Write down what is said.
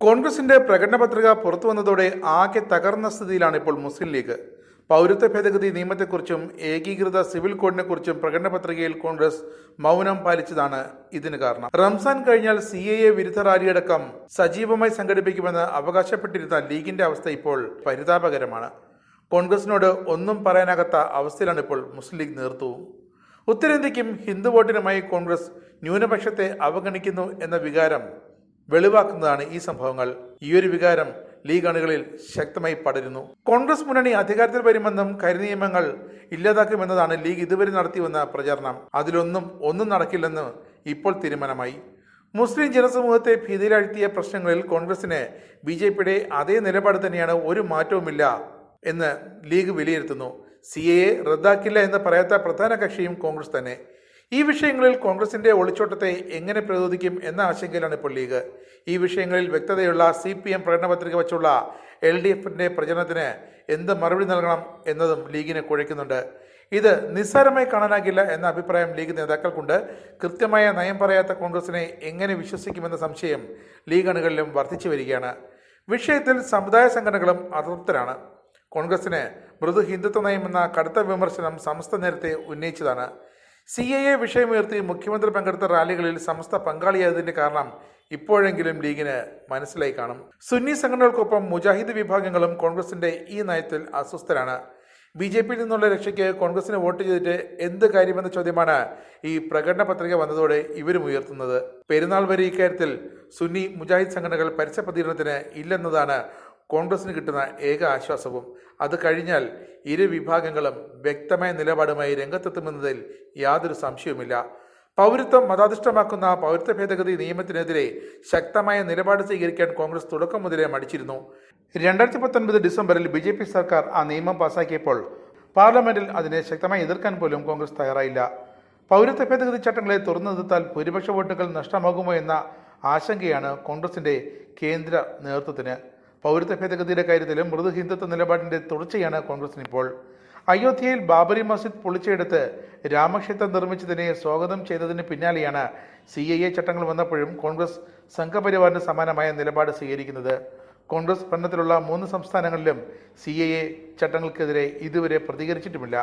കോൺഗ്രസിന്റെ പ്രകടന പത്രിക പുറത്തു വന്നതോടെ ആകെ തകർന്ന സ്ഥിതിയിലാണ് ഇപ്പോൾ മുസ്ലിം ലീഗ്. പൗരത്വ ഭേദഗതി നിയമത്തെക്കുറിച്ചും ഏകീകൃത സിവിൽ കോഡിനെക്കുറിച്ചും പ്രകടന പത്രികയിൽ കോൺഗ്രസ് മൗനം പാലിച്ചതാണ് ഇതിന് കാരണം. റംസാൻ കഴിഞ്ഞാൽ സി എ എ വിരുദ്ധ റാലിയടക്കം സജീവമായി സംഘടിപ്പിക്കുമെന്ന് അവകാശപ്പെട്ടിരുന്ന ലീഗിന്റെ അവസ്ഥ ഇപ്പോൾ പരിതാപകരമാണ്. കോൺഗ്രസിനോട് ഒന്നും പറയാനാകാത്ത അവസ്ഥയിലാണ് ഇപ്പോൾ മുസ്ലിം ലീഗ് നേതൃത്വവും. ഉത്തരേന്ത്യക്കും ഹിന്ദു വോട്ടിനുമായി കോൺഗ്രസ് ന്യൂനപക്ഷത്തെ അവഗണിക്കുന്നു എന്ന വികാരം വെളിവാക്കുന്നതാണ് ഈ സംഭവങ്ങൾ. ഈ ഒരു വികാരം ലീഗ് അണികളിൽ ശക്തമായി പടരുന്നു. കോൺഗ്രസ് മുന്നണി അധികാരത്തിൽ വരുമെന്നും കരിനിയമങ്ങൾ ഇല്ലാതാക്കുമെന്നതാണ് ലീഗ് ഇതുവരെ നടത്തിവന്ന പ്രചാരണം. അതിലൊന്നും ഒന്നും നടക്കില്ലെന്ന് ഇപ്പോൾ തീരുമാനമായി. മുസ്ലിം ജനസമൂഹത്തെ ഭീതിയിലാഴ്ത്തിയ പ്രശ്നങ്ങളിൽ കോൺഗ്രസിന് ബി ജെ പിയുടെ അതേ നിലപാട് തന്നെയാണ് ഒരു മാറ്റവുമില്ല എന്ന് ലീഗ് വിലയിരുത്തുന്നു. സി എ റദ്ദാക്കില്ല എന്ന് പറയാത്ത പ്രധാന കക്ഷിയും കോൺഗ്രസ് തന്നെ. ഈ വിഷയങ്ങളിൽ കോൺഗ്രസിന്റെ ഒളിച്ചോട്ടത്തെ എങ്ങനെ പ്രതിരോധിക്കും എന്ന ആശങ്കയിലാണ് ഇപ്പോൾ ലീഗ്. ഈ വിഷയങ്ങളിൽ വ്യക്തതയുള്ള സി പി എം പ്രകടന പത്രിക വച്ചുള്ള എൽ ഡി എഫിന്റെ പ്രചരണത്തിന് എന്ത് മറുപടി നൽകണം എന്നതും ലീഗിനെ കുഴയ്ക്കുന്നുണ്ട്. ഇത് നിസ്സാരമായി കാണാനാകില്ല എന്ന അഭിപ്രായം ലീഗ് നേതാക്കൾക്കുണ്ട്. കൃത്യമായ നയം പറയാത്ത കോൺഗ്രസിനെ എങ്ങനെ വിശ്വസിക്കുമെന്ന സംശയം ലീഗ് അണികളിലും വർദ്ധിച്ചു വരികയാണ്. വിഷയത്തിൽ സമുദായ സംഘടനകളും അതൃപ്തരാണ്. കോൺഗ്രസിന് മൃദു ഹിന്ദുത്വ നയമെന്ന കടുത്ത വിമർശനം സമസ്ത നേരത്തെ ഉന്നയിച്ചതാണ്. സി എ എ വിഷയമുയർത്തി മുഖ്യമന്ത്രി പങ്കെടുത്ത റാലികളിൽ സമസ്ത പങ്കാളിയായതിന്റെ കാരണം ഇപ്പോഴെങ്കിലും ലീഗിന് മനസ്സിലായി കാണും. സുന്നി സംഘടനകൾക്കൊപ്പം മുജാഹിദ് വിഭാഗങ്ങളും കോൺഗ്രസിന്റെ ഈ നയത്തിൽ അസ്വസ്ഥരാണ്. ബി ജെ പിയിൽ നിന്നുള്ള രക്ഷയ്ക്ക് കോൺഗ്രസിന് വോട്ട് ചെയ്തിട്ട് എന്ത് കാര്യമെന്ന ചോദ്യമാണ് ഈ പ്രകടന പത്രിക വന്നതോടെ ഇവരും ഉയർത്തുന്നത്. പെരുന്നാൾ വരെ ഇക്കാര്യത്തിൽ സുന്നി മുജാഹിദ് സംഘടനകൾ പരസ്യ പ്രതികരണത്തിന് ഇല്ലെന്നതാണ് കോൺഗ്രസിന് കിട്ടുന്ന ഏക ആശ്വാസവും അത് കഴിഞ്ഞാൽ ഇരു വിഭാഗങ്ങളും വ്യക്തമായ നിലപാടുമായി രംഗത്തെത്തുമെന്നതിൽ യാതൊരു സംശയവുമില്ല. പൗരത്വം മതാധിഷ്ഠമാക്കുന്ന പൗരത്വ ഭേദഗതി നിയമത്തിനെതിരെ ശക്തമായ നിലപാട് സ്വീകരിക്കാൻ കോൺഗ്രസ് തുടക്കം മുതലേ മടിച്ചിരുന്നു. രണ്ടായിരത്തി പത്തൊൻപത് ഡിസംബറിൽ ബി ജെ പി സർക്കാർ ആ നിയമം പാസാക്കിയപ്പോൾ പാർലമെന്റിൽ അതിനെ ശക്തമായി എതിർക്കാൻ പോലും കോൺഗ്രസ് തയ്യാറായില്ല. പൗരത്വ ഭേദഗതി ചട്ടങ്ങളെ തുറന്നു നിർത്താൽ ഭൂരിപക്ഷ വോട്ടുകൾ നഷ്ടമാകുമോ എന്ന ആശങ്കയാണ് കോൺഗ്രസിന്റെ കേന്ദ്ര നേതൃത്വത്തിന്. പൗരത്വ ഭേദഗതിയുടെ കാര്യത്തിലും മൃദു ഹിന്ദുത്വ നിലപാടിന്റെ തുടർച്ചയാണ് കോൺഗ്രസിന് ഇപ്പോൾ അയോധ്യയിൽ ബാബരി മസ്ജിദ് പൊളിച്ചെടുത്ത് രാമക്ഷേത്രം നിർമ്മിച്ചതിനെ സ്വാഗതം ചെയ്തതിന് പിന്നാലെയാണ് സി ഐ എ ചട്ടങ്ങൾ വന്നപ്പോഴും കോൺഗ്രസ് സംഘപരിവാറിന് സമാനമായ നിലപാട് സ്വീകരിക്കുന്നത്. കോൺഗ്രസ് ഭരണത്തിലുള്ള മൂന്ന് സംസ്ഥാനങ്ങളിലും സി ഐ എ ചട്ടങ്ങൾക്കെതിരെ ഇതുവരെ പ്രതികരിച്ചിട്ടുമില്ല.